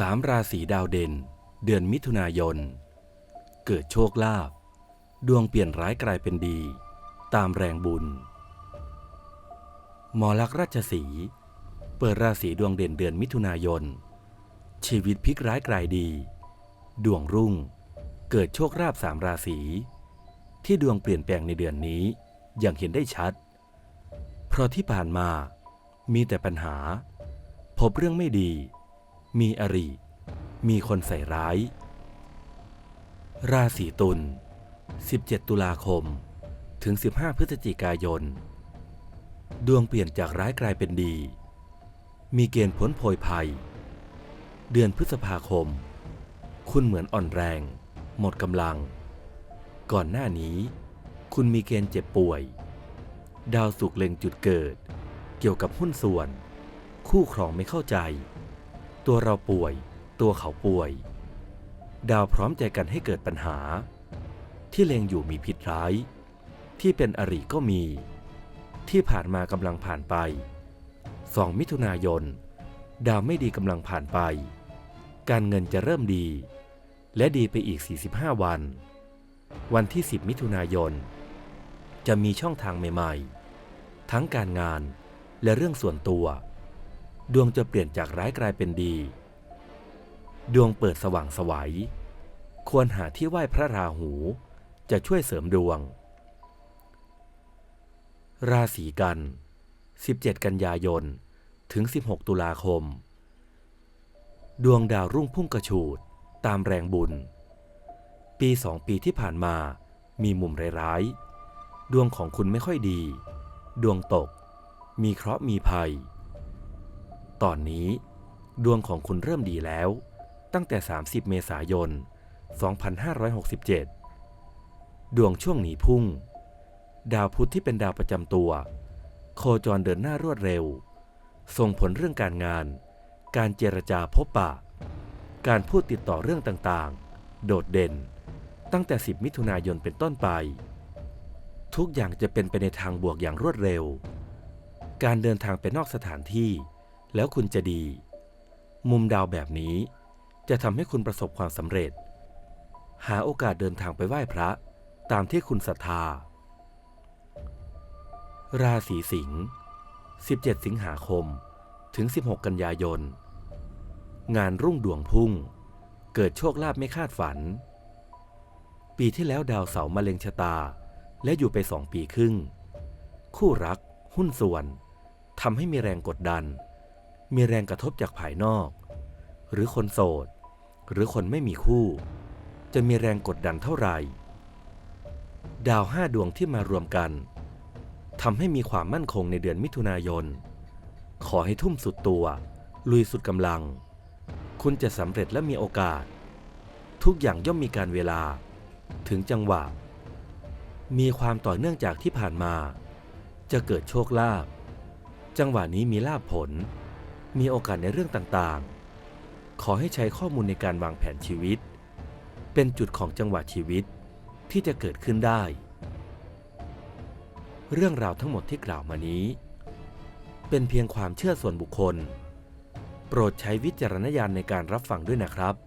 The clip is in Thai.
สามราศีดาวเด่น เดือนมิถุนายน เกิดโชคลาภดวงเปลี่ยนร้ายกลายเป็นดี ตามแรงบุญ หมอลักษณ์ราชสี เปิดราศีดวงเด่นเดือนมิถุนายน ชีวิตพลิกร้ายกลายดี ดวงรุ่ง เกิดโชคราบสามราศีที่ดวงเปลี่ยนแปลงในเดือนนี้อย่างเห็นได้ชัด เพราะที่ผ่านมามีแต่ปัญหา พบเรื่องไม่ดี มีอริ มีคนใส่ร้าย ราศีตุล 17 ตุลาคม ถึง 15 พฤศจิกายน ดวงเปลี่ยนจากร้ายกลายเป็นดี มีเกณฑ์พ้นโพยภัย เดือนพฤษภาคม คุณเหมือนอ่อนแรง หมดกำลัง ก่อนหน้านี้ คุณมีเกณฑ์เจ็บป่วย ดาวสุกเล็งจุดเกิด เกี่ยวกับหุ้นส่วน คู่ครองไม่เข้าใจ ตัวเราป่วย ตัวเขาป่วย ดาวพร้อมใจกันให้เกิดปัญหา ที่เลงอยู่มีพิษร้าย ที่เป็นอริก็มี ที่ผ่านมากำลังผ่านไป 2 มิถุนายน ดาวไม่ดีกำลังผ่านไป การเงินจะเริ่มดี และดีไปอีก 45 วัน วันที่ 10 มิถุนายน จะมีช่องทางใหม่ ๆ ทั้งการงานและเรื่องส่วนตัว ดวงจะเปลี่ยนจากร้ายกลายเป็นดี ดวงเปิดสว่างสวัย ควรหาที่ไหว้พระราหูจะช่วยเสริมดวง ราศีกัน 17 กันยายน ถึง 16 ตุลาคม ดวงดาวรุ่งพุ่งกระฉูดตามแรงบุญ ปีสองปีที่ผ่านมามีมุมร้ายๆ ดวงของคุณไม่ค่อยดี ดวงตก มีเคราะห์มีภัย ตอนนี้ดวงของคุณเริ่มดีแล้ว ตั้งแต่ 30 เมษายน 2567 ดวงช่วงหนีพุ่ง ดาวพุธที่เป็นดาวประจำตัว โคจรเดินหน้ารวดเร็ว ส่งผลเรื่องการงาน การเจรจาพบปะ การพูดติดต่อเรื่องต่างๆ โดดเด่น ตั้งแต่ 10 มิถุนายนเป็นต้นไป ทุกอย่างจะเป็นไปในทางบวกอย่างรวดเร็ว การเดินทางไปนอกสถานที่ แล้วคุณจะดี มุมดาวแบบนี้จะทำให้คุณประสบความสำเร็จ หาโอกาสเดินทางไปไหว้พระตามที่คุณศรัทธา ราศีสิงห์ 17 สิงหาคม ถึง 16 กันยายน งานรุ่งดวงพุ่ง เกิดโชคลาภไม่คาดฝัน ปีที่แล้วดาวเสาร์มาเล็งชะตา และอยู่ไปสองปีครึ่ง คู่รัก หุ้นส่วนทำให้มีแรงกดดัน มีแรงกระทบจากภายนอก หรือคนโสด หรือคนไม่มีคู่ จะมีแรงกดดันเท่าไหร่ ดาวห้าดวงที่มารวมกันทำให้มีความมั่นคงในเดือนมิถุนายน ขอให้ทุ่มสุดตัว ลุยสุดกำลัง คุณจะสำเร็จและมีโอกาส ทุกอย่างย่อมมีการเวลา ถึงจังหวะ มีความต่อเนื่องจากที่ผ่านมา จะเกิดโชคลาภจังหวะนี้มีลาภผล มีโอกาสในเรื่องต่างๆ ขอให้ใช้ข้อมูลในการวางแผนชีวิต เป็นจุดของจังหวะชีวิตที่จะเกิดขึ้นได้ เรื่องราวทั้งหมดที่กล่าวมานี้ เป็นเพียงความเชื่อส่วนบุคคล โปรดใช้วิจารณญาณในการรับฟังด้วยนะครับ